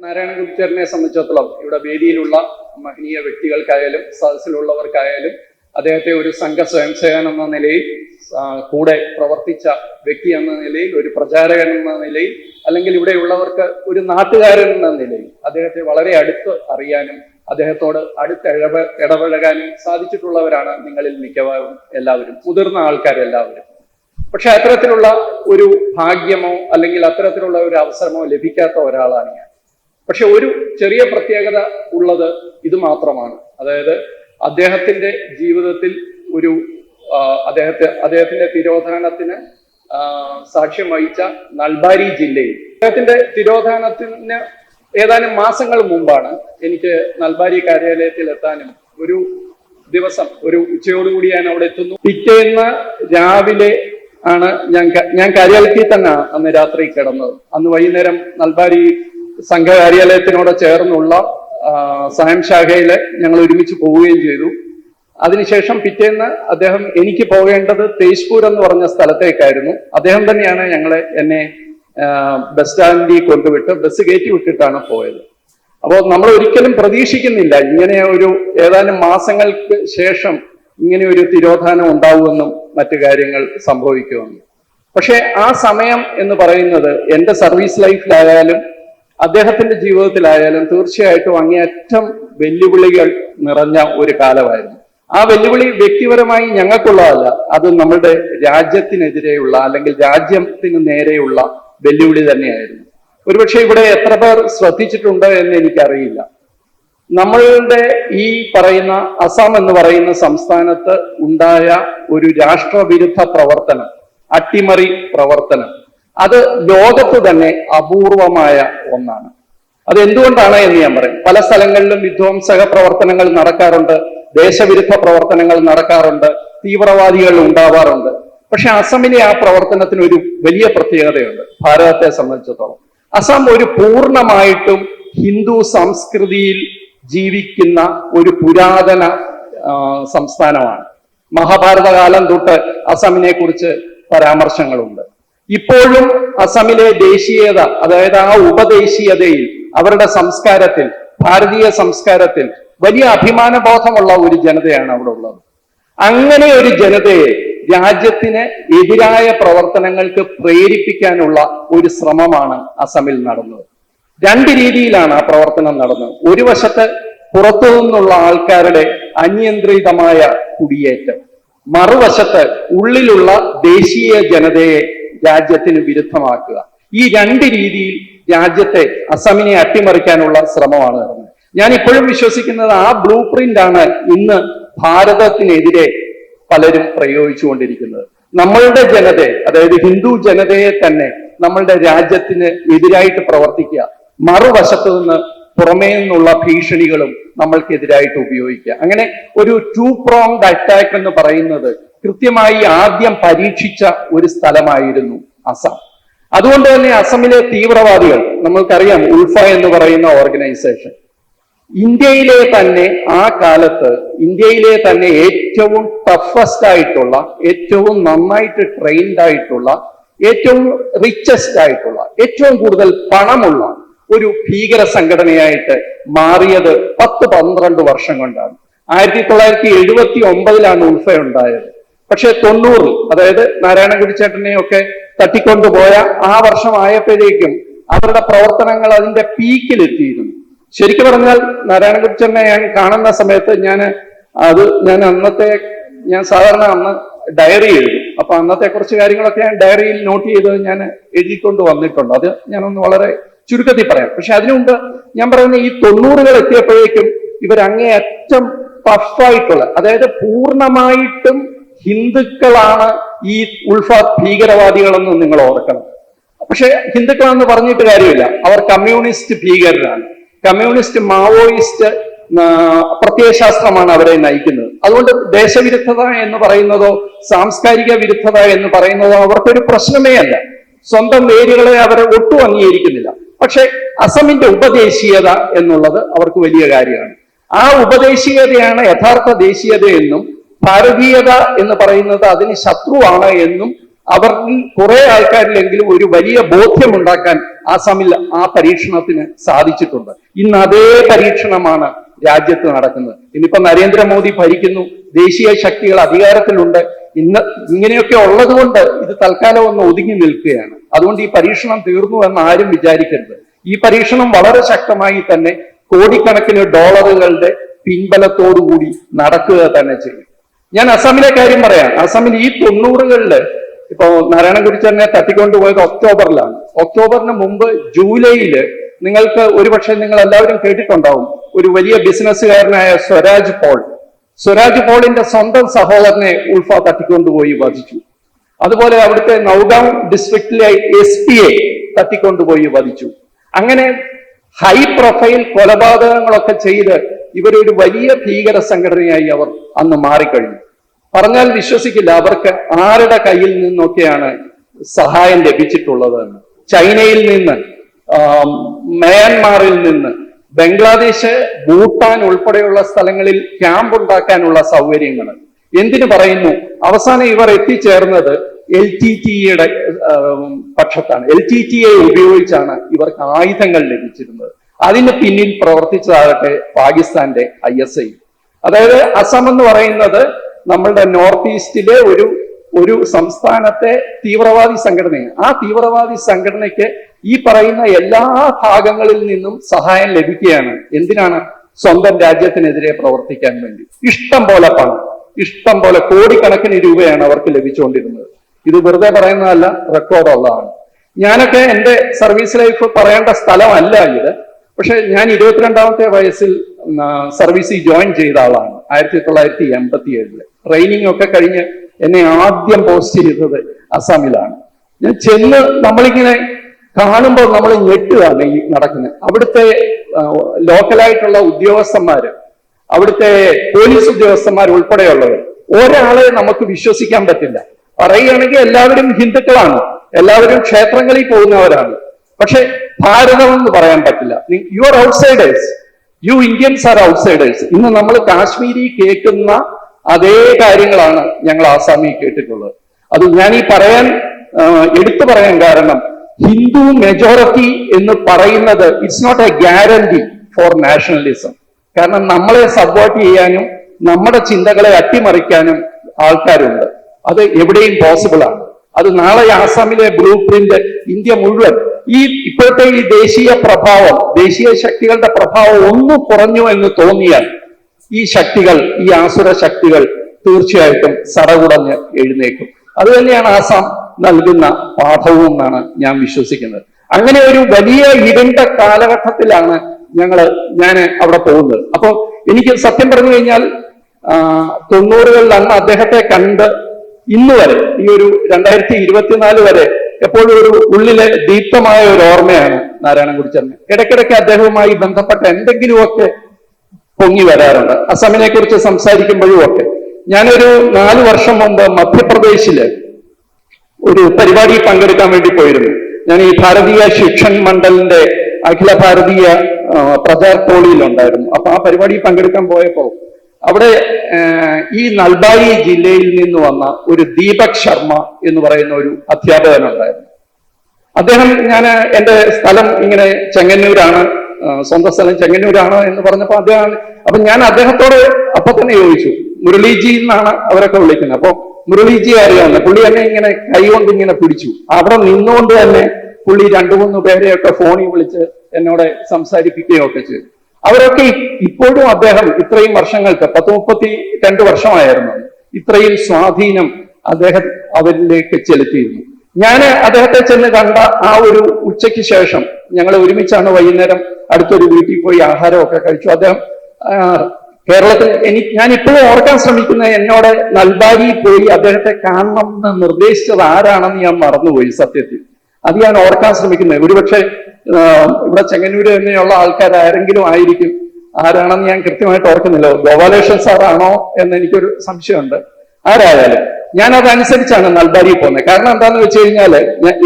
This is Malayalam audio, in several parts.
നാരായണ ഗുപ്തരനെ സംബന്ധിച്ചിടത്തോളം ഇവിടെ വേദിയിലുള്ള മഹനീയ വ്യക്തികൾക്കായാലും സദസ്സിലുള്ളവർക്കായാലും അദ്ദേഹത്തെ ഒരു സംഘ സ്വയംസേവൻ എന്ന നിലയിൽ കൂടെ പ്രവർത്തിച്ച വ്യക്തി എന്ന നിലയിൽ ഒരു പ്രചാരകൻ എന്ന നിലയിൽ അല്ലെങ്കിൽ ഇവിടെയുള്ളവർക്ക് ഒരു നാട്ടുകാരൻ എന്ന നിലയിൽ അദ്ദേഹത്തെ വളരെ അടുത്ത് അറിയാനും അദ്ദേഹത്തോട് അടുത്ത് ഇടപ ഇടപഴകാനും സാധിച്ചിട്ടുള്ളവരാണ് നിങ്ങളിൽ മിക്കവാറും എല്ലാവരും മുതിർന്ന ആൾക്കാരെല്ലാവരും. പക്ഷെ അത്തരത്തിലുള്ള ഒരു ഭാഗ്യമോ അല്ലെങ്കിൽ അത്തരത്തിലുള്ള ഒരു അവസരമോ ലഭിക്കാത്ത ഒരാളാണ് ഞാൻ. പക്ഷെ ഒരു ചെറിയ പ്രത്യേകത ഉള്ളത് ഇത് മാത്രമാണ്. അതായത് അദ്ദേഹത്തിന്റെ ജീവിതത്തിൽ ഒരു അദ്ദേഹത്തെ അദ്ദേഹത്തിന്റെ തിരോധാനത്തിന് സാക്ഷ്യം വഹിച്ച നൽബാരി ജില്ലയിൽ. അദ്ദേഹത്തിന്റെ തിരോധാനത്തിന് ഏതാനും മാസങ്ങൾ മുമ്പാണ് എനിക്ക് നൽബാരി കാര്യാലയത്തിൽ എത്താനും ഒരു ദിവസം ഒരു ഉച്ചയോടുകൂടി ഞാൻ അവിടെ എത്തുന്നു. പിറ്റേന്ന് രാവിലെ ആണ് ഞാൻ ഞാൻ കാര്യാലയത്തിൽ തന്നെ അന്ന് രാത്രി കിടന്നത്. അന്ന് വൈകുന്നേരം നൽബാരി സംഘ കാര്യാലയത്തിനോട് ചേർന്നുള്ള സ്വയം ശാഖയിൽ ഞങ്ങൾ ഒരുമിച്ച് പോവുകയും ചെയ്തു. അതിനുശേഷം പിറ്റേന്ന് അദ്ദേഹം എനിക്ക് പോകേണ്ടത് തേജ്പൂർ എന്ന് പറഞ്ഞ സ്ഥലത്തേക്കായിരുന്നു. അദ്ദേഹം തന്നെയാണ് ഞങ്ങളെ എന്നെ ബസ് സ്റ്റാൻഡിൽ കൊണ്ടുവിട്ട് ബസ് കയറ്റി വിട്ടിട്ടാണ് പോയത്. അപ്പോൾ നമ്മൾ ഒരിക്കലും പ്രതീക്ഷിക്കുന്നില്ല ഇങ്ങനെ ഒരു ഏതാനും മാസങ്ങൾക്ക് ശേഷം ഇങ്ങനെ ഒരു തിരോധാനം ഉണ്ടാവുമെന്നും മറ്റു കാര്യങ്ങൾ സംഭവിക്കുമെന്നും. പക്ഷേ ആ സമയം എന്ന് പറയുന്നത് എന്റെ സർവീസ് ലൈഫിലായാലും അദ്ദേഹത്തിന്റെ ജീവിതത്തിലായാലും തീർച്ചയായിട്ടും അങ്ങേയറ്റം വെല്ലുവിളികൾ നിറഞ്ഞ ഒരു കാലമായിരുന്നു. ആ വെല്ലുവിളി വ്യക്തിപരമായി ഞങ്ങൾക്കുള്ളതല്ല അത് നമ്മുടെ രാജ്യത്തിനെതിരെയുള്ള അല്ലെങ്കിൽ രാജ്യത്തിന് നേരെയുള്ള വെല്ലുവിളി തന്നെയായിരുന്നു. ഒരുപക്ഷെ ഇവിടെ എത്ര പേർ ശ്രദ്ധിച്ചിട്ടുണ്ട് എന്ന് എനിക്കറിയില്ല. നമ്മളുടെ ഈ പറയുന്ന അസം എന്ന് പറയുന്ന സംസ്ഥാനത്ത് ഉണ്ടായ ഒരു രാഷ്ട്രവിരുദ്ധ പ്രവർത്തനം അട്ടിമറി പ്രവർത്തനം അത് ലോകത്ത് തന്നെ അപൂർവമായ ഒന്നാണ്. അത് എന്തുകൊണ്ടാണ് എന്ന് ഞാൻ പറയും. പല സ്ഥലങ്ങളിലും വിധ്വംസക പ്രവർത്തനങ്ങൾ നടക്കാറുണ്ട് ദേശവിരുദ്ധ പ്രവർത്തനങ്ങൾ നടക്കാറുണ്ട് തീവ്രവാദികൾ ഉണ്ടാവാറുണ്ട്. പക്ഷെ അസമിലെ ആ പ്രവർത്തനത്തിന് ഒരു വലിയ പ്രത്യേകതയുണ്ട് ഭാരതത്തെ സംബന്ധിച്ചിടത്തോളം. അസം ഒരു പൂർണമായിട്ടും ഹിന്ദു സംസ്കൃതിയിൽ ജീവിക്കുന്ന ഒരു പുരാതന സംസ്ഥാനമാണ്. മഹാഭാരത കാലം തൊട്ട് അസമിനെ കുറിച്ച് പരാമർശങ്ങളുണ്ട്. ഇപ്പോഴും അസമിലെ ദേശീയത അതായത് ആ ഉപദേശീയതയിൽ അവരുടെ സംസ്കാരത്തിൽ ഭാരതീയ സംസ്കാരത്തിൽ വലിയ അഭിമാനബോധമുള്ള ഒരു ജനതയാണ് അവിടെ ഉള്ളത്. അങ്ങനെ ഒരു ജനതയെ രാജ്യത്തിന് എതിരായ പ്രവർത്തനങ്ങൾക്ക് പ്രേരിപ്പിക്കാനുള്ള ഒരു ശ്രമമാണ് അസമിൽ നടന്നത്. രണ്ട് രീതിയിലാണ് ആ പ്രവർത്തനം നടന്നത്. ഒരു വശത്ത് പുറത്തു നിന്നുള്ള ആൾക്കാരുടെ അനിയന്ത്രിതമായ കുടിയേറ്റം. മറുവശത്ത് ഉള്ളിലുള്ള ദേശീയ ജനതയെ രാജ്യത്തിന് വിരുദ്ധമാക്കുക. ഈ രണ്ട് രീതിയിൽ രാജ്യത്തെ അസമിനെ അട്ടിമറിക്കാനുള്ള ശ്രമമാണ് നടന്നത്. ഞാൻ ഇപ്പോഴും വിശ്വസിക്കുന്നത് ആ ബ്ലൂ പ്രിന്റ് ആണ് ഇന്ന് ഭാരതത്തിനെതിരെ പലരും പ്രയോഗിച്ചുകൊണ്ടിരിക്കുന്നത്. നമ്മളുടെ ജനതയെ അതായത് ഹിന്ദു ജനതയെ തന്നെ നമ്മളുടെ രാജ്യത്തിന് എതിരായിട്ട് പ്രവർത്തിക്കുക. മറുവശത്തു നിന്ന് പുറമേ നിന്നുള്ള ഭീഷണികളും നമ്മൾക്കെതിരായിട്ട് ഉപയോഗിക്കുക. അങ്ങനെ ഒരു ടു പ്രോങ്ഡ് അറ്റാക്ക് എന്ന് പറയുന്നത് കൃത്യമായി ആദ്യം പരീക്ഷിച്ച ഒരു സ്ഥലമായിരുന്നു അസം. അതുകൊണ്ട് തന്നെ അസമിലെ തീവ്രവാദികൾ നമ്മൾക്കറിയാം ഉൾഫ എന്ന് പറയുന്ന ഓർഗനൈസേഷൻ ഇന്ത്യയിലെ തന്നെ ആ കാലത്ത് ഇന്ത്യയിലെ തന്നെ ഏറ്റവും ടഫസ്റ്റ് ആയിട്ടുള്ള ഏറ്റവും നന്നായിട്ട് ട്രെയിൻഡ് ആയിട്ടുള്ള ഏറ്റവും റിച്ചസ്റ്റ് ആയിട്ടുള്ള ഏറ്റവും കൂടുതൽ പണമുള്ള ഒരു ഭീകര സംഘടനയായിട്ട് മാറിയത് പത്ത് പന്ത്രണ്ട് വർഷം കൊണ്ടാണ്. ആയിരത്തി തൊള്ളായിരത്തി എഴുപത്തി ഒമ്പതിലാണ് ഉൾഫ ഉണ്ടായത്. പക്ഷെ തൊണ്ണൂറിൽ അതായത് നാരായണഗുരു ചേട്ടനെയൊക്കെ തട്ടിക്കൊണ്ടുപോയ ആ വർഷം ആയപ്പോഴേക്കും അവരുടെ പ്രവർത്തനങ്ങൾ അതിന്റെ പീക്കിലെത്തിയിരുന്നു. ശരിക്കും പറഞ്ഞാൽ നാരായണഗുരി ചേട്ടനെ ഞാൻ കാണുന്ന സമയത്ത് ഞാൻ അത് ഞാൻ അന്നത്തെ ഞാൻ സാധാരണ അന്ന് ഡയറി എഴുതും. അപ്പൊ അന്നത്തെ കുറച്ച് കാര്യങ്ങളൊക്കെ ഞാൻ ഡയറിയിൽ നോട്ട് ചെയ്ത് ഞാൻ എഴുതിക്കൊണ്ട് വന്നിട്ടുണ്ട്. അത് ഞാനൊന്ന് വളരെ ചുരുക്കത്തിൽ പറയാം. പക്ഷെ അതിനു മുമ്പ് ഞാൻ പറയുന്ന ഈ തൊണ്ണൂറുകൾ എത്തിയപ്പോഴേക്കും ഇവർ അങ്ങേയറ്റം ടഫായിട്ടുള്ള അതായത് പൂർണമായിട്ടും ഹിന്ദുക്കളാണ് ഈ ഉൾഫ ഭീകരവാദികളെന്ന് നിങ്ങൾ ഓർക്കണം. പക്ഷെ ഹിന്ദുക്കളാണെന്ന് പറഞ്ഞിട്ട് കാര്യമില്ല. അവർ കമ്മ്യൂണിസ്റ്റ് ഭീകരരാണ്. കമ്മ്യൂണിസ്റ്റ് മാവോയിസ്റ്റ് പ്രത്യയശാസ്ത്രമാണ് അവരെ നയിക്കുന്നത്. അതുകൊണ്ട് ദേശവിരുദ്ധത എന്ന് പറയുന്നതോ സാംസ്കാരിക വിരുദ്ധത എന്ന് പറയുന്നതോ അവർക്കൊരു പ്രശ്നമേ അല്ല. സ്വന്തം വേരുകളെ അവരെ ഒട്ടും അംഗീകരിക്കുന്നില്ല. പക്ഷെ അസമിന്റെ ഉപദേശീയത എന്നുള്ളത് അവർക്ക് വലിയ കാര്യമാണ്. ആ ഉപദേശീയതയാണ് യഥാർത്ഥ ദേശീയത എന്നും ഭാരതീയത എന്ന് പറയുന്നത് അതിന് ശത്രുവാണ് എന്നും അവർ കുറെ ആൾക്കാരിലെങ്കിലും ഒരു വലിയ ബോധ്യമുണ്ടാക്കാൻ ആസാമിൽ ആ പരീക്ഷണത്തിന് സാധിച്ചിട്ടുണ്ട്. ഇന്ന് അതേ പരീക്ഷണമാണ് രാജ്യത്ത് നടക്കുന്നത്. ഇന്നിപ്പോ നരേന്ദ്രമോദി ഭരിക്കുന്നു ദേശീയ ശക്തികൾ അധികാരത്തിലുണ്ട്. ഇന്ന് ഇങ്ങനെയൊക്കെ ഉള്ളത് കൊണ്ട് ഇത് തൽക്കാലം ഒന്ന് ഒതുങ്ങി നിൽക്കുകയാണ്. അതുകൊണ്ട് ഈ പരീക്ഷണം തീർന്നു എന്ന് ആരും വിചാരിക്കരുത്. ഈ പരീക്ഷണം വളരെ ശക്തമായി തന്നെ കോടിക്കണക്കിന് ഡോളറുകളുടെ പിൻബലത്തോടുകൂടി നടക്കുക തന്നെ ചെയ്യും. ഞാൻ അസമിലെ കാര്യം പറയാം. അസമിൽ ഈ തൊണ്ണൂറുകളിൽ ഇപ്പോ നാരായണ ഗുരുച്ചറിനെ തട്ടിക്കൊണ്ടുപോയത് ഒക്ടോബറിലാണ്. ഒക്ടോബറിന് മുമ്പ് ജൂലൈയിൽ നിങ്ങൾക്ക് ഒരുപക്ഷെ നിങ്ങൾ എല്ലാവരും കേട്ടിട്ടുണ്ടാവും. ഒരു വലിയ ബിസിനസ്സുകാരനായ സ്വരാജ് പോൾ. സ്വരാജ് പോളിന്റെ സ്വന്തം സഹോദരനെ ഉൾഫ തട്ടിക്കൊണ്ടുപോയി വധിച്ചു. അതുപോലെ അവിടുത്തെ നൗഗാം ഡിസ്ട്രിക്റ്റിലെ എസ് പിയെ തട്ടിക്കൊണ്ടുപോയി വധിച്ചു. അങ്ങനെ ഹൈ പ്രൊഫൈൽ കൊലപാതകങ്ങളൊക്കെ ചെയ്ത് ഇവരൊരു വലിയ ഭീകര സംഘടനയായി അവർ അന്ന് മാറിക്കഴിഞ്ഞു. പറഞ്ഞാൽ വിശ്വസിക്കില്ല അവർക്ക് ആരുടെ കയ്യിൽ നിന്നൊക്കെയാണ് സഹായം ലഭിച്ചിട്ടുള്ളത്. ചൈനയിൽ നിന്ന് മ്യാൻമാറിൽ നിന്ന് ബംഗ്ലാദേശ് ഭൂട്ടാൻ ഉൾപ്പെടെയുള്ള സ്ഥലങ്ങളിൽ ക്യാമ്പ് ഉണ്ടാക്കാനുള്ള സൗകര്യങ്ങൾ. എന്തിനു പറയുന്നു? അവസാനം ഇവർ എത്തിച്ചേർന്നത് എൽ ടി ടിയുടെ പക്ഷത്താണ്. എൽ ടി ടിയെ ഉപയോഗിച്ചാണ് ഇവർക്ക് ആയുധങ്ങൾ ലഭിച്ചിരുന്നത്. അതിന് പിന്നിൽ പ്രവർത്തിച്ചതാകട്ടെ പാകിസ്ഥാന്റെ ഐ എസ് ഐ. അതായത് അസം എന്ന് പറയുന്നത് നമ്മളുടെ നോർത്ത് ഈസ്റ്റിലെ ഒരു ഒരു സംസ്ഥാനത്തെ തീവ്രവാദി സംഘടനയാണ്. ആ തീവ്രവാദി സംഘടനയ്ക്ക് ഈ പറയുന്ന എല്ലാ ഭാഗങ്ങളിൽ നിന്നും സഹായം ലഭിക്കുകയാണ്. എന്തിനാണ്? സ്വന്തം രാജ്യത്തിനെതിരെ പ്രവർത്തിക്കാൻ വേണ്ടി. ഇഷ്ടം പോലെ പണം ഇഷ്ടം പോലെ കോടിക്കണക്കിന് രൂപയാണ് അവർക്ക് ലഭിച്ചുകൊണ്ടിരുന്നത്. ഇത് വെറുതെ പറയുന്നതല്ല റെക്കോർഡുള്ളതാണ് ഞാനൊക്കെ എന്റെ സർവീസ് ലൈഫ് പറയേണ്ട സ്ഥലമല്ല ഇത്. പക്ഷെ ഞാൻ ഇരുപത്തിരണ്ടാമത്തെ വയസ്സിൽ സർവീസിൽ ജോയിൻ ചെയ്ത ആളാണ്. ആയിരത്തി തൊള്ളായിരത്തി എൺപത്തി ഏഴിൽ ട്രെയിനിങ് ഒക്കെ കഴിഞ്ഞ് എന്നെ ആദ്യം പോസ്റ്റ് ചെയ്തത് അസാമിലാണ്. ഞാൻ ചെന്ന് നമ്മളിങ്ങനെ കാണുമ്പോൾ നമ്മൾ ഞെട്ടുകയാണ് ഈ നടക്കുന്നത്. അവിടുത്തെ ലോക്കലായിട്ടുള്ള ഉദ്യോഗസ്ഥന്മാര് അവിടുത്തെ പോലീസ് ഉദ്യോഗസ്ഥന്മാർ ഉൾപ്പെടെയുള്ളവർ ഒരാളെ നമുക്ക് വിശ്വസിക്കാൻ പറ്റില്ല. പറയുകയാണെങ്കിൽ എല്ലാവരും ഹിന്ദുക്കളാണ്. എല്ലാവരും ക്ഷേത്രങ്ങളിൽ പോകുന്നവരാണ്. പക്ഷെ ഭാരതം എന്ന് പറയാൻ പറ്റില്ല. You are outsiders you Indians are outsiders ഇന്ന് നമ്മൾ കാശ്മീരി കേൾക്കുന്ന അതേ കാര്യങ്ങളാണ് ഞങ്ങൾ ആസാമിൽ കേട്ടിട്ടുള്ളത്. അത് ഞാൻ ഈ പറയാൻ എടുത്തു പറയാൻ കാരണം ഹിന്ദു മെജോറിറ്റി എന്ന് പറയുന്നത് it's not a guarantee for nationalism കാരണം നമ്മളെ സപ്പോർട്ട് ചെയ്യാനും നമ്മുടെ ചിന്തകളെ അട്ടിമറിക്കാനും ആൾക്കാരുണ്ട്. അത് എവിടെയും പോസിബിൾ ആണ് അത് നാളെ ആസാമിലെ ബ്ലൂ പ്രിന്റ് ഇന്ത്യ മുഴുവൻ ഈ ഇപ്പോഴത്തെ ഈ ദേശീയ പ്രഭാവം ദേശീയ ശക്തികളുടെ പ്രഭാവം ഒന്ന് കുറഞ്ഞു എന്ന് തോന്നിയാൽ ഈ ശക്തികൾ ഈ ആസുര ശക്തികൾ തീർച്ചയായിട്ടും സടകുടഞ്ഞ് എഴുന്നേക്കും. അത് തന്നെയാണ് ആസാം നൽകുന്ന പാഠവും എന്നാണ് ഞാൻ വിശ്വസിക്കുന്നത്. അങ്ങനെ ഒരു വലിയ ഇരുണ്ട കാലഘട്ടത്തിലാണ് ഞങ്ങൾ ഞാൻ അവിടെ പോകുന്നത്. അപ്പോൾ എനിക്ക് സത്യം പറഞ്ഞു കഴിഞ്ഞാൽ തൊണ്ണൂറുകളിൽ അന്ന് അദ്ദേഹത്തെ കണ്ട് ഇന്ന് വരെ ഈ ഒരു രണ്ടായിരത്തി ഇരുപത്തിനാല് വരെ എപ്പോഴും ഒരു ഉള്ളിലെ ദീപ്തമായ ഒരു ഓർമ്മയാണ് നാരായണൻ കുറിച്ചറിന് ഇടയ്ക്കിടയ്ക്ക് അദ്ദേഹവുമായി ബന്ധപ്പെട്ട എന്തെങ്കിലുമൊക്കെ പൊങ്ങി വരാറുണ്ട്. അസമിനെ കുറിച്ച് സംസാരിക്കുമ്പോഴും ഒക്കെ. ഞാനൊരു നാല് വർഷം മുമ്പ് മധ്യപ്രദേശിൽ ഒരു പരിപാടി പങ്കെടുക്കാൻ വേണ്ടി പോയിരുന്നു. ഞാൻ ഈ ഭാരതീയ ശിക്ഷൻ മണ്ഡലിന്റെ അഖില ഭാരതീയ പ്രചാർ ടോളിയിലുണ്ടായിരുന്നു അപ്പൊ ആ പരിപാടി പങ്കെടുക്കാൻ പോയപ്പോ അവിടെ ഈ നൽബായി ജില്ലയിൽ നിന്ന് വന്ന ഒരു ദീപക് ശർമ്മ എന്ന് പറയുന്ന ഒരു അധ്യാപകനുണ്ടായിരുന്നു. അദ്ദേഹം ഞാൻ എന്റെ സ്ഥലം ഇങ്ങനെ ചെങ്ങന്നൂരാണ് സ്വന്തം സ്ഥലം ചെങ്ങന്നൂരാണ് എന്ന് പറഞ്ഞപ്പോൾ അദ്ദേഹം അപ്പൊ ഞാൻ അദ്ദേഹത്തോട് അപ്പൊ തന്നെ ചോദിച്ചു മുരളീജി എന്നാണ് അവരൊക്കെ വിളിക്കുന്നത്. അപ്പൊ മുരളീജി അറിയാവുന്ന പുള്ളി എന്നെ ഇങ്ങനെ കൈകൊണ്ട് ഇങ്ങനെ പിടിച്ചു. അവിടെ നിന്നുകൊണ്ട് തന്നെ പുള്ളി രണ്ടു മൂന്ന് പേരെയൊക്കെ ഫോണിൽ വിളിച്ച് എന്നോട് സംസാരിപ്പിക്കുകയൊക്കെ ചെയ്തു. അവരൊക്കെ ഇപ്പോഴും അദ്ദേഹം ഇത്രയും വർഷങ്ങൾക്ക് പത്ത് മുപ്പത്തി രണ്ട് വർഷമായിരുന്നു ഇത്രയും സ്വാധീനം അദ്ദേഹം അവരിലേക്ക് ചെലുത്തിയിരുന്നു. ഞാൻ അദ്ദേഹത്തെ ചെന്ന് കണ്ട ആ ഒരു ഉച്ചയ്ക്ക് ശേഷം ഞങ്ങൾ ഒരുമിച്ചാണ് വൈകുന്നേരം അടുത്തൊരു വീട്ടിൽ പോയി ആഹാരമൊക്കെ കഴിച്ചു. അദ്ദേഹം കേരളത്തിൽ എനിക്ക് ഞാൻ ഇപ്പോഴും ഓർക്കാൻ ശ്രമിക്കുന്ന എന്നോട് നൽബാരിയിൽ പോയി അദ്ദേഹത്തെ കാണണം എന്ന് നിർദ്ദേശിച്ചത് ആരാണെന്ന് ഞാൻ മറന്നുപോയി സത്യത്തിൽ. അത് ഞാൻ ഓർക്കാൻ ശ്രമിക്കുന്നത്. ഒരുപക്ഷെ ഇവിടെ ചെങ്ങന്നൂര് തന്നെയുള്ള ആൾക്കാർ ആരെങ്കിലും ആയിരിക്കും. ആരാണെന്ന് ഞാൻ കൃത്യമായിട്ട് ഓർക്കുന്നില്ല. ഗോപാലകൃഷ്ണൻ സാറാണോ എന്ന് എനിക്കൊരു സംശയമുണ്ട്. ആരായാലും. ഞാൻ അതനുസരിച്ചാണ് നൽബാരി പോകുന്നത്. കാരണം എന്താന്ന് വെച്ച് കഴിഞ്ഞാൽ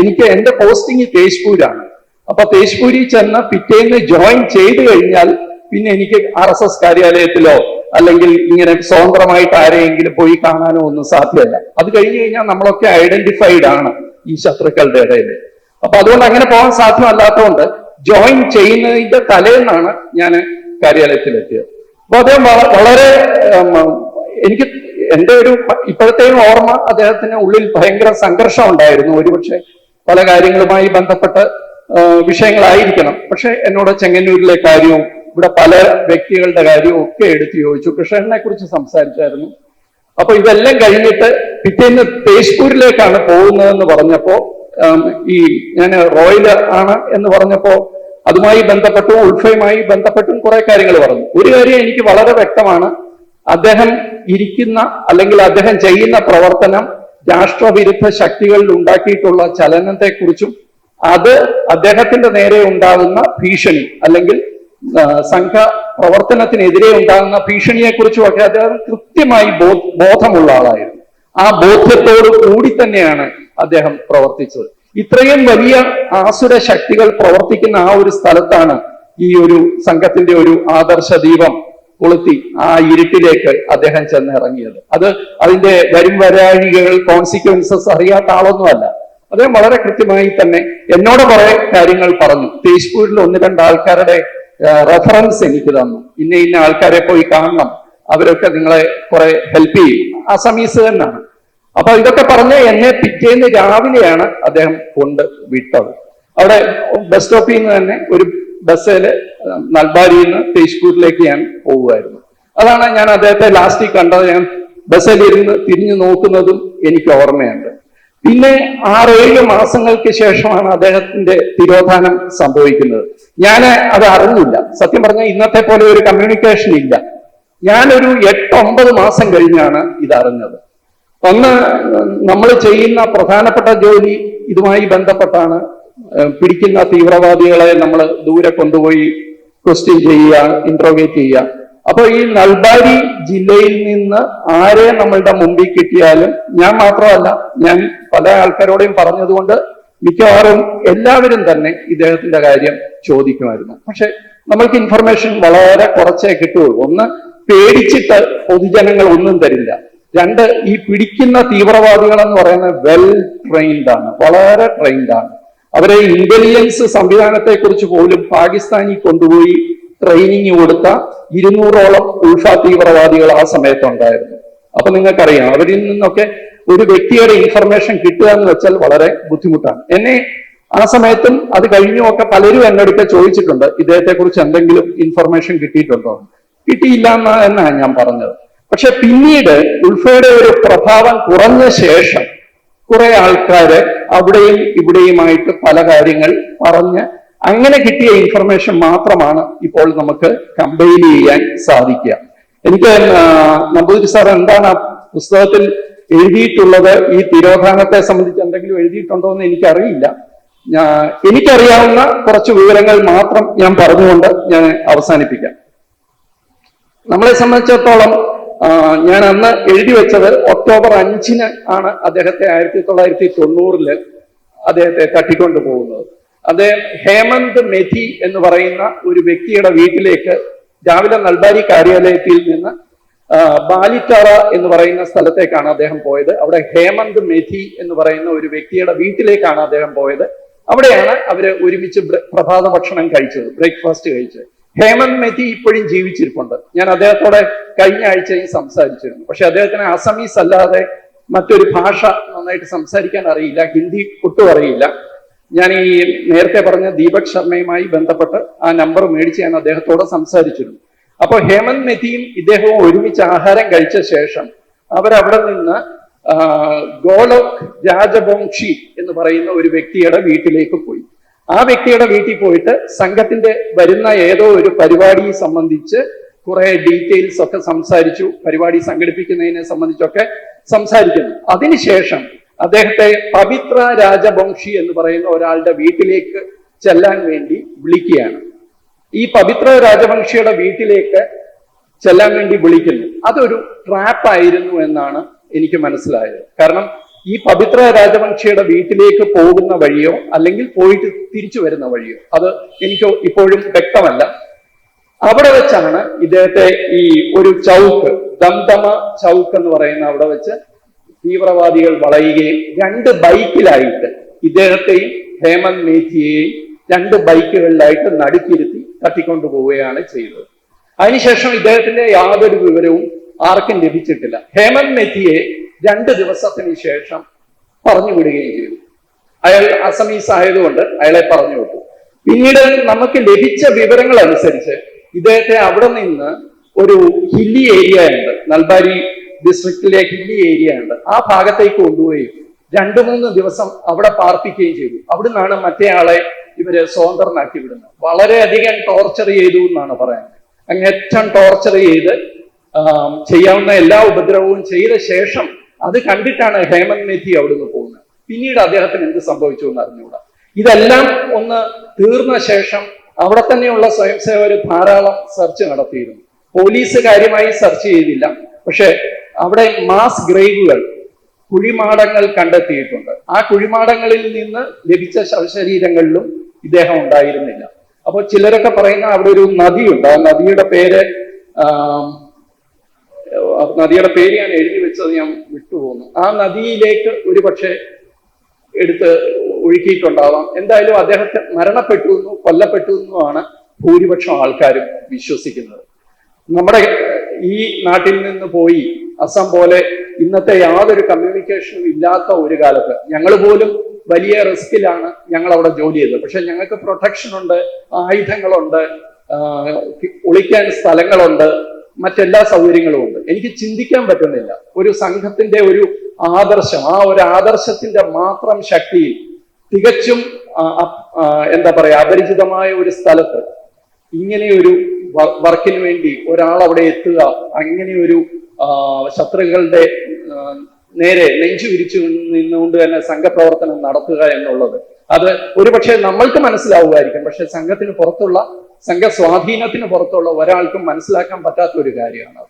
എനിക്ക് എന്റെ പോസ്റ്റിംഗ് തേജ്പൂരാണ്. അപ്പൊ തേജ്പൂരിൽ ചെന്ന പിറ്റേന്ന് ജോയിൻ ചെയ്ത് കഴിഞ്ഞാൽ പിന്നെ എനിക്ക് ആർ എസ് എസ് കാര്യാലയത്തിലോ അല്ലെങ്കിൽ ഇങ്ങനെ സ്വതന്ത്രമായിട്ട് ആരെയെങ്കിലും പോയി കാണാനോ ഒന്നും സാധ്യമല്ല. അത് കഴിഞ്ഞു കഴിഞ്ഞാൽ നമ്മളൊക്കെ ഐഡന്റിഫൈഡ് ആണ് ഈ ശത്രുക്കളുടെ ഇടയിൽ അപ്പൊ അതുകൊണ്ട് അങ്ങനെ പോകാൻ സാധ്യമല്ലാത്തതുകൊണ്ട് ജോയിൻ ചെയ്യുന്നതിന്റെ തലേന്നാണ് ഞാൻ കാര്യാലയത്തിലെത്തിയത്. അപ്പൊ അദ്ദേഹം വളരെ എനിക്ക് എന്റെ ഒരു ഇപ്പോഴത്തെയും ഓർമ്മ അദ്ദേഹത്തിന് ഉള്ളിൽ ഭയങ്കര സംഘർഷം ഉണ്ടായിരുന്നു. ഒരുപക്ഷെ പല കാര്യങ്ങളുമായി ബന്ധപ്പെട്ട് വിഷയങ്ങളായിരിക്കണം. പക്ഷെ എന്നോട് ചെങ്ങന്നൂരിലെ കാര്യവും ഇവിടെ പല വ്യക്തികളുടെ കാര്യവും ഒക്കെ എടുത്തു ചോദിച്ചു. കൃഷ്ണനെ കുറിച്ച് സംസാരിച്ചായിരുന്നു. അപ്പൊ ഇതെല്ലാം കഴിഞ്ഞിട്ട് പിറ്റേന്ന് തേശ്പൂരിലേക്കാണ് പോകുന്നതെന്ന് പറഞ്ഞപ്പോ ഈ ഞാൻ റോയൽ ആണ് എന്ന് പറഞ്ഞപ്പോ അതുമായി ബന്ധപ്പെട്ടും ഉൾഫയുമായി ബന്ധപ്പെട്ടും കുറെ കാര്യങ്ങൾ പറഞ്ഞു. ഒരു കാര്യം എനിക്ക് വളരെ വ്യക്തമാണ്. അദ്ദേഹം ഇരിക്കുന്ന അല്ലെങ്കിൽ അദ്ദേഹം ചെയ്യുന്ന പ്രവർത്തനം രാഷ്ട്രവിരുദ്ധ ശക്തികളിൽ ഉണ്ടാക്കിയിട്ടുള്ള ചലനത്തെക്കുറിച്ചും അത് അദ്ദേഹത്തിന്റെ നേരെ ഉണ്ടാകുന്ന ഭീഷണി അല്ലെങ്കിൽ സംഘ പ്രവർത്തനത്തിനെതിരെ ഉണ്ടാകുന്ന ഭീഷണിയെക്കുറിച്ചും ഒക്കെ അദ്ദേഹം കൃത്യമായി ബോധമുള്ള ആളായിരുന്നു. ആ ബോധ്യത്തോട് കൂടി തന്നെയാണ് അദ്ദേഹം പ്രവർത്തിച്ചത് ഇത്രയും വലിയ ആസുര ശക്തികൾ പ്രവർത്തിക്കുന്ന ആ ഒരു സ്ഥലത്താണ് ഈ ഒരു സംഘത്തിന്റെ ഒരു ആദർശ ദീപം കൊളുത്തി ആ ഇരുട്ടിലേക്ക് അദ്ദേഹം ചെന്നിറങ്ങിയത്. അത് അതിന്റെ വരും വരാഴികകൾ കോൺസിക്വൻസസ് അറിയാത്ത ആളൊന്നുമല്ല. അദ്ദേഹം വളരെ കൃത്യമായി തന്നെ എന്നോട് കുറെ കാര്യങ്ങൾ പറഞ്ഞു. തേജ്പൂരിൽ ഒന്ന് രണ്ട് ആൾക്കാരുടെ റെഫറൻസ് എനിക്ക് തന്നു. ഇന്ന ഇന്ന ആൾക്കാരെ പോയി കാണണം. അവരൊക്കെ നിങ്ങളെ കുറെ ഹെൽപ്പ് ചെയ്യും. അസമീസ് തന്നെയാണ്. അപ്പൊ ഇതൊക്കെ പറഞ്ഞ് എന്നെ പിറ്റേന്ന് രാവിലെയാണ് അദ്ദേഹം കൊണ്ട് വിട്ടത്. അവിടെ ബസ് സ്റ്റോപ്പിൽ നിന്ന് തന്നെ ഒരു ബസ്സിൽ നൽബാരിയിൽ നിന്ന് തേജ്പൂരിലേക്ക് ഞാൻ പോവുമായിരുന്നു. അതാണ് ഞാൻ അദ്ദേഹത്തെ ലാസ്റ്റിൽ കണ്ടത്. ഞാൻ ബസ്സിലിരുന്ന് തിരിഞ്ഞു നോക്കുന്നതും എനിക്ക് ഓർമ്മയുണ്ട്. പിന്നെ ആറേഴ് മാസങ്ങൾക്ക് ശേഷമാണ് അദ്ദേഹത്തിന്റെ തിരോധാനം സംഭവിക്കുന്നത്. ഞാൻ അത് അറിഞ്ഞില്ല. സത്യം പറഞ്ഞാൽ ഇന്നത്തെ പോലെ ഒരു കമ്മ്യൂണിക്കേഷൻ ഇല്ല. ഞാനൊരു എട്ടൊമ്പത് മാസം കഴിഞ്ഞാണ് ഇത് അറിഞ്ഞത് ഒന്ന് നമ്മൾ ചെയ്യുന്ന പ്രധാനപ്പെട്ട ജോലി ഇതുമായി ബന്ധപ്പെട്ടാണ്. പിടിക്കുന്ന തീവ്രവാദികളെ നമ്മൾ ദൂരെ കൊണ്ടുപോയി ക്വസ്റ്റ്യൻ ചെയ്യുക ഇന്ററോഗേറ്റ് ചെയ്യുക. അപ്പൊ ഈ നൽബാരി ജില്ലയിൽ നിന്ന് ആരെ നമ്മളുടെ മുമ്പിൽ കിട്ടിയാലും ഞാൻ മാത്രമല്ല ഞാൻ പല ആൾക്കാരോടെയും പറഞ്ഞതുകൊണ്ട് മിക്കവാറും എല്ലാവരും തന്നെ ഇദ്ദേഹത്തിന്റെ കാര്യം ചോദിക്കുമായിരുന്നു. പക്ഷെ നമ്മൾക്ക് ഇൻഫർമേഷൻ വളരെ കുറച്ചേ കിട്ടുകയുള്ളൂ. ഒന്ന് പേടിച്ചിട്ട് പൊതുജനങ്ങൾ ഒന്നും തരില്ല. രണ്ട് ഈ പിടിക്കുന്ന തീവ്രവാദികൾ എന്ന് പറയുന്നത് വെൽ ട്രെയിൻഡ് ആണ് വളരെ ട്രെയിൻഡ് ആണ്. അവരെ ഇന്റലിജൻസ് സംവിധാനത്തെ കുറിച്ച് പോലും പാകിസ്ഥാനിൽ കൊണ്ടുപോയി ട്രെയിനിങ് കൊടുത്ത ഇരുന്നൂറോളം ഉൾഫ തീവ്രവാദികൾ ആ സമയത്തുണ്ടായിരുന്നു. അപ്പൊ നിങ്ങൾക്കറിയാം അവരിൽ നിന്നൊക്കെ ഒരു വ്യക്തിയുടെ ഇൻഫർമേഷൻ കിട്ടുക എന്ന് വെച്ചാൽ വളരെ ബുദ്ധിമുട്ടാണ്. എന്നെ ആ സമയത്തും അത് കഴിഞ്ഞും ഒക്കെ പലരും എന്നോടൊക്കെ ചോദിച്ചിട്ടുണ്ട് ഇദ്ദേഹത്തെ കുറിച്ച് എന്തെങ്കിലും ഇൻഫർമേഷൻ കിട്ടിയിട്ടുണ്ടോ? കിട്ടിയില്ല എന്നാണ് ഞാൻ പറഞ്ഞത്. പക്ഷെ പിന്നീട് ഉൾഫയുടെ ഒരു പ്രഭാവം കുറഞ്ഞ ശേഷം കുറെ ആൾക്കാര് അവിടെയും ഇവിടെയുമായിട്ട് പല കാര്യങ്ങൾ പറഞ്ഞ് അങ്ങനെ കിട്ടിയ ഇൻഫർമേഷൻ മാത്രമാണ് ഇപ്പോൾ നമുക്ക് കമ്പൈൽ ചെയ്യാൻ സാധിക്കുക. എനിക്ക് നമ്പൂതിരി സാർ എന്താണ് ആ പുസ്തകത്തിൽ എഴുതിയിട്ടുള്ളത്? ഈ തിരോധാനത്തെ സംബന്ധിച്ച് എന്തെങ്കിലും എഴുതിയിട്ടുണ്ടോ എന്ന് എനിക്കറിയില്ല. എനിക്കറിയാവുന്ന കുറച്ച് വിവരങ്ങൾ മാത്രം ഞാൻ പറഞ്ഞുകൊണ്ട് ഞാൻ അവസാനിപ്പിക്കാം. നമ്മളെ സംബന്ധിച്ചിടത്തോളം ഞാൻ അന്ന് എഴുതി വെച്ചത് ഒക്ടോബർ അഞ്ചിന് ആണ് അദ്ദേഹത്തെ ആയിരത്തി തൊള്ളായിരത്തി തൊണ്ണൂറിൽ അദ്ദേഹത്തെ തട്ടിക്കൊണ്ടു പോകുന്നത്. അദ്ദേഹം ഹേമന്ത് മെഥി എന്ന് പറയുന്ന ഒരു വ്യക്തിയുടെ വീട്ടിലേക്ക് രാവിലെ നൽബാരി കാര്യാലയത്തിൽ നിന്ന് ബാലിത്താറ എന്ന് പറയുന്ന സ്ഥലത്തേക്കാണ് അദ്ദേഹം പോയത്. അവിടെ ഹേമന്ത് മെഥി എന്ന് പറയുന്ന ഒരു വ്യക്തിയുടെ വീട്ടിലേക്കാണ് അദ്ദേഹം പോയത്. അവിടെയാണ് അവർ ഒരുമിച്ച് പ്രഭാത ഭക്ഷണം കഴിച്ചത് ബ്രേക്ക്ഫാസ്റ്റ് കഴിച്ചത്. ഹേമന്ത് മെത്തി ഇപ്പോഴും ജീവിച്ചിരിപ്പുണ്ട്. ഞാൻ അദ്ദേഹത്തോടെ കഴിഞ്ഞ ആഴ്ചയും സംസാരിച്ചിരുന്നു. പക്ഷെ അദ്ദേഹത്തിന് അസമീസ് അല്ലാതെ മറ്റൊരു ഭാഷ നന്നായിട്ട് സംസാരിക്കാൻ അറിയില്ല ഹിന്ദി ഒട്ടും അറിയില്ല. ഞാൻ ഈ നേരത്തെ പറഞ്ഞ ദീപക് ശർമ്മയുമായി ബന്ധപ്പെട്ട് ആ നമ്പർ മേടിച്ച് ഞാൻ അദ്ദേഹത്തോട് സംസാരിച്ചിരുന്നു. അപ്പോൾ ഹേമന്ത് മെത്തിയും ഇദ്ദേഹവും ഒരുമിച്ച് ആഹാരം കഴിച്ച ശേഷം അവരവിടെ നിന്ന് ഗോലോക് രാജബോംഷി എന്ന് പറയുന്ന ഒരു വ്യക്തിയുടെ വീട്ടിലേക്ക് പോയി. ആ വ്യക്തിയുടെ വീട്ടിൽ പോയിട്ട് സംഘത്തിന്റെ വരുന്ന ഏതോ ഒരു പരിപാടിയെ സംബന്ധിച്ച് കുറെ ഡീറ്റെയിൽസ് ഒക്കെ സംസാരിച്ചു പരിപാടി സംഘടിപ്പിക്കുന്നതിനെ സംബന്ധിച്ചൊക്കെ സംസാരിക്കുന്നു. അതിനുശേഷം അദ്ദേഹത്തെ പവിത്ര രാജവംശി എന്ന് പറയുന്ന ഒരാളുടെ വീട്ടിലേക്ക് ചെല്ലാൻ വേണ്ടി വിളിക്കുകയാണ്. ഈ പവിത്ര രാജവംശിയുടെ വീട്ടിലേക്ക് ചെല്ലാൻ വേണ്ടി വിളിക്കുന്നു. അതൊരു ട്രാപ്പ് ആയിരുന്നു എന്നാണ് എനിക്ക് മനസ്സിലായത്. കാരണം ഈ പവിത്ര രാജവംശിയുടെ വീട്ടിലേക്ക് പോകുന്ന വഴിയോ അല്ലെങ്കിൽ പോയിട്ട് തിരിച്ചു വരുന്ന വഴിയോ അത് എനിക്ക് ഇപ്പോഴും വ്യക്തമല്ല. അവിടെ വെച്ചാണ് ഇദ്ദേഹത്തെ ഈ ഒരു ചൗക്ക് ദംദമ ചൗക്ക് എന്ന് പറയുന്ന അവിടെ വെച്ച് തീവ്രവാദികൾ വളയുകയും രണ്ട് ബൈക്കിലായിട്ട് ഇദ്ദേഹത്തെയും ഹേമന്ത് മേത്തിയെയും രണ്ട് ബൈക്കുകളിലായിട്ട് നടുക്കിരുത്തി തട്ടിക്കൊണ്ടുപോവുകയാണ് ചെയ്തത്. അതിനുശേഷം ഇദ്ദേഹത്തിന്റെ യാതൊരു വിവരവും ആർക്കും ലഭിച്ചിട്ടില്ല. ഹേമന്ത് മെത്തിയെ രണ്ട് ദിവസത്തിന് ശേഷം പറഞ്ഞു വിടുകയും ചെയ്തു അയാൾ അസമീസ് ആയതുകൊണ്ട് അയാളെ പറഞ്ഞു വിട്ടു. പിന്നീട് നമുക്ക് ലഭിച്ച വിവരങ്ങൾ അനുസരിച്ച് ഇദ്ദേഹത്തെ അവിടെ നിന്ന് ഒരു ഹില്ലി ഏരിയ ഉണ്ട്. നൽബാരി ഡിസ്ട്രിക്റ്റിലെ ഹില്ലി ഏരിയ ഉണ്ട്. ആ ഭാഗത്തേക്ക് കൊണ്ടുപോയി രണ്ടു മൂന്ന് ദിവസം അവിടെ പാർപ്പിക്കുകയും ചെയ്തു. അവിടെ നിന്നാണ് മറ്റേ ആളെ ഇവർ സ്വതന്ത്രനാക്കി വിടുന്നത്. വളരെയധികം ടോർച്ചർ ചെയ്തു എന്നാണ് പറയുന്നത്. അങ്ങേറ്റം ടോർച്ചർ ചെയ്ത് ചെയ്യാവുന്ന എല്ലാ ഉപദ്രവവും ചെയ്ത ശേഷം അത് കണ്ടിട്ടാണ് ഹേമന്ത് മേത്തി അവിടുന്ന് പോകുന്നത്. പിന്നീട് അദ്ദേഹത്തിന് എന്ത് സംഭവിച്ചു എന്ന് അറിഞ്ഞുകൂടാ. ഇതെല്ലാം ഒന്ന് തീർന്ന ശേഷം അവിടെ തന്നെയുള്ള സ്വയം സേവകർ ധാരാളം സെർച്ച് നടത്തിയിരുന്നു. പോലീസ് കാര്യമായി സെർച്ച് ചെയ്തില്ല. പക്ഷെ അവിടെ മാസ് ഗ്രേവുകൾ കുഴിമാടങ്ങൾ കണ്ടെത്തിയിട്ടുണ്ട്. ആ കുഴിമാടങ്ങളിൽ നിന്ന് ലഭിച്ച ശവശരീരങ്ങളിലും ഇദ്ദേഹം ഉണ്ടായിരുന്നില്ല. അപ്പോൾ ചിലരൊക്കെ പറയുന്ന അവിടെ ഒരു നദിയുണ്ട്. ആ നദിയുടെ പേര് നദിയുടെ പേര് ഞാൻ എഴുതി വെച്ചത് ഞാൻ വിട്ടുപോകുന്നു ആ നദിയിലേക്ക് ഒരു പക്ഷേ എടുത്ത് ഒഴുക്കിയിട്ടുണ്ടാവാം. എന്തായാലും അദ്ദേഹത്തെ മരണപ്പെട്ടു എന്നും കൊല്ലപ്പെട്ടു എന്നുമാണ് ഭൂരിപക്ഷം ആൾക്കാരും വിശ്വസിക്കുന്നത്. നമ്മുടെ ഈ നാട്ടിൽ നിന്ന് പോയി അസം പോലെ ഇന്നത്തെ യാതൊരു കമ്മ്യൂണിക്കേഷനും ഇല്ലാത്ത ഒരു കാലത്ത് ഞങ്ങൾ പോലും വലിയ റിസ്കിലാണ് ഞങ്ങൾ അവിടെ ജോലി ചെയ്തത്. പക്ഷെ ഞങ്ങൾക്ക് പ്രൊട്ടക്ഷൻ ഉണ്ട് ആയുധങ്ങളുണ്ട് ഒളിക്കാൻ സ്ഥലങ്ങളുണ്ട് മറ്റെല്ലാ സൗകര്യങ്ങളും ഉണ്ട്. എനിക്ക് ചിന്തിക്കാൻ പറ്റുന്നില്ല. ഒരു സംഘത്തിന്റെ ഒരു ആദർശം ആ ഒരു ആദർശത്തിന്റെ മാത്രം ശക്തിയിൽ തികച്ചും എന്താ പറയാ അപരിചിതമായ ഒരു സ്ഥലത്ത് ഇങ്ങനെയൊരു ഒരു വർക്കിന് വേണ്ടി ഒരാൾ അവിടെ എത്തുക അങ്ങനെ ഒരു ശത്രുക്കളുടെ നേരെ നെഞ്ചു വിരിച്ചു നിന്നുകൊണ്ട് തന്നെ സംഘപ്രവർത്തനം നടത്തുക എന്നുള്ളത്. അത് ഒരുപക്ഷെ നമ്മൾക്ക് മനസ്സിലാവുമായിരിക്കും. പക്ഷെ സംഘത്തിന് പുറത്തുള്ള സംഘ സ്വാധീനത്തിന് പുറത്തുള്ള ഒരാൾക്കും മനസ്സിലാക്കാൻ പറ്റാത്ത ഒരു കാര്യമാണ്.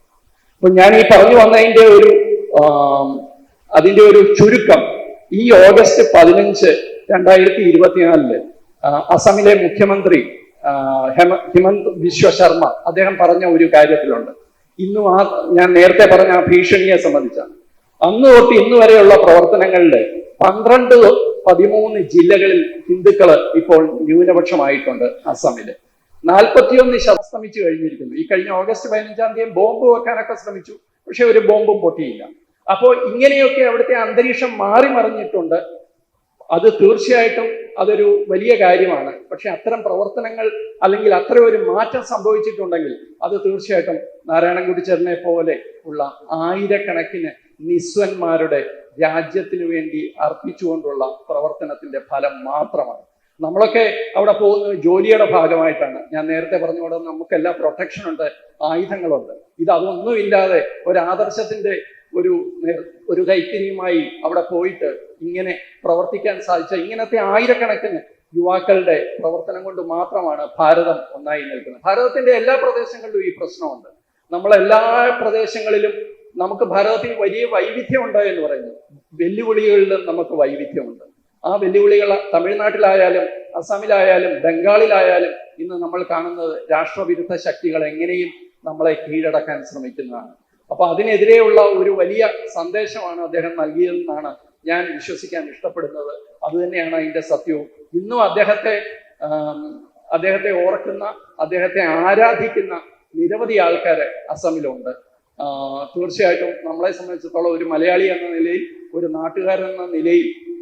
അപ്പൊ ഞാൻ ഈ പറഞ്ഞു വന്നതിന്റെ ഒരു അതിന്റെ ഒരു ചുരുക്കം. ഈ ഓഗസ്റ്റ് പതിനഞ്ച് രണ്ടായിരത്തി ഇരുപത്തിനാലിൽ അസമിലെ മുഖ്യമന്ത്രി ഹെമ ഹിമന്ത് ബിശ്വ ശർമ്മ അദ്ദേഹം പറഞ്ഞ ഒരു കാര്യത്തിലുണ്ട്. ഇന്നും ആ ഞാൻ നേരത്തെ പറഞ്ഞ ആ ഭീഷണിയെ സംബന്ധിച്ചാണ്. അന്ന് തൊട്ട് ഇന്ന് വരെയുള്ള പ്രവർത്തനങ്ങളിൽ പന്ത്രണ്ട് പതിമൂന്ന് ജില്ലകളിൽ ഹിന്ദുക്കൾ ഇപ്പോൾ ന്യൂനപക്ഷമായിട്ടുണ്ട് അസമിൽ. നാൽപ്പത്തിയൊന്ന് ശ്രമിച്ചു കഴിഞ്ഞിരിക്കുന്നു. ഈ കഴിഞ്ഞ ഓഗസ്റ്റ് പതിനഞ്ചാം തീയതി ബോംബ് വെക്കാനൊക്കെ ശ്രമിച്ചു. പക്ഷെ ഒരു ബോംബും പൊട്ടിയില്ല. അപ്പോൾ ഇങ്ങനെയൊക്കെ അവിടുത്തെ അന്തരീക്ഷം മാറി മറിഞ്ഞിട്ടുണ്ട്. അത് തീർച്ചയായിട്ടും അതൊരു വലിയ കാര്യമാണ്. പക്ഷെ അത്തരം പ്രവർത്തനങ്ങൾ അല്ലെങ്കിൽ അത്ര ഒരു മാറ്റം സംഭവിച്ചിട്ടുണ്ടെങ്കിൽ അത് തീർച്ചയായിട്ടും നാരായണൻകുടി ചേട്ടനെ പോലെ ഉള്ള ആയിരക്കണക്കിന് നിസ്വന്മാരുടെ രാജ്യത്തിനു വേണ്ടി അർപ്പിച്ചുകൊണ്ടുള്ള പ്രവർത്തനത്തിന്റെ ഫലം മാത്രമാണ്. നമ്മളൊക്കെ അവിടെ പോകുന്ന ജോലിയുടെ ഭാഗമായിട്ടാണ്. ഞാൻ നേരത്തെ പറഞ്ഞ നമുക്ക് എല്ലാ പ്രൊട്ടക്ഷൻ ഉണ്ട് ആയുധങ്ങളുണ്ട്. ഇത് അതൊന്നും ഇല്ലാതെ ഒരു ആദർശത്തിന്റെ ഒരു ഒരു കൈത്തിരിയുമായി അവിടെ പോയിട്ട് ഇങ്ങനെ പ്രവർത്തിക്കാൻ സാധിച്ച ഇങ്ങനത്തെ ആയിരക്കണക്കിന് യുവാക്കളുടെ പ്രവർത്തനം കൊണ്ട് മാത്രമാണ് ഭാരതം ഒന്നായി നിൽക്കുന്നത്. ഭാരതത്തിന്റെ എല്ലാ പ്രദേശങ്ങളിലും ഈ പ്രശ്നമുണ്ട്. നമ്മളെല്ലാ പ്രദേശങ്ങളിലും നമുക്ക് ഭാരതത്തിൽ വലിയ വൈവിധ്യമുണ്ട് എന്ന് പറയുന്നു. വെല്ലുവിളികളിലും നമുക്ക് വൈവിധ്യമുണ്ട്. ആ വെല്ലുവിളികൾ തമിഴ്നാട്ടിലായാലും അസാമിലായാലും ബംഗാളിലായാലും ഇന്ന് നമ്മൾ കാണുന്നത് രാഷ്ട്രവിരുദ്ധ ശക്തികൾ എങ്ങനെയും നമ്മളെ കീഴടക്കാൻ ശ്രമിക്കുന്നതാണ്. അപ്പൊ അതിനെതിരെയുള്ള ഒരു വലിയ സന്ദേശമാണ് അദ്ദേഹം നൽകിയതെന്നാണ് ഞാൻ വിശ്വസിക്കാൻ ഇഷ്ടപ്പെടുന്നത്. അത് തന്നെയാണ് അതിന്റെ സത്യവും. ഇന്നും അദ്ദേഹത്തെ അദ്ദേഹത്തെ ഓർക്കുന്ന അദ്ദേഹത്തെ ആരാധിക്കുന്ന നിരവധി ആൾക്കാര് അസമിലുണ്ട്. തീർച്ചയായിട്ടും നമ്മളെ സംബന്ധിച്ചിടത്തോളം ഒരു മലയാളി എന്ന നിലയിൽ ഒരു നാട്ടുകാരൻ എന്ന നിലയിൽ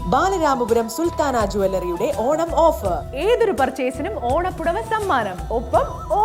Balaramapuram Sulthana ജുവല്ലറിയുടെ ഓണം ഓഫർ. ഏതൊരു പർച്ചേസിനും ഓണപ്പുടവ സമ്മാനം. ഒപ്പം